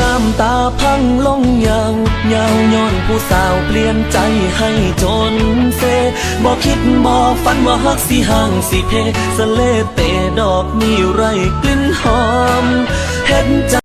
น้ำตาพังลงยาวยาวย้อนผู้สาวเปลี่ยนใจให้จนเซบอกคิดบอฝันว่าฮักสิห่างสิเพสเลเตดอกมีไรกลิ่นหอม เห็นใจ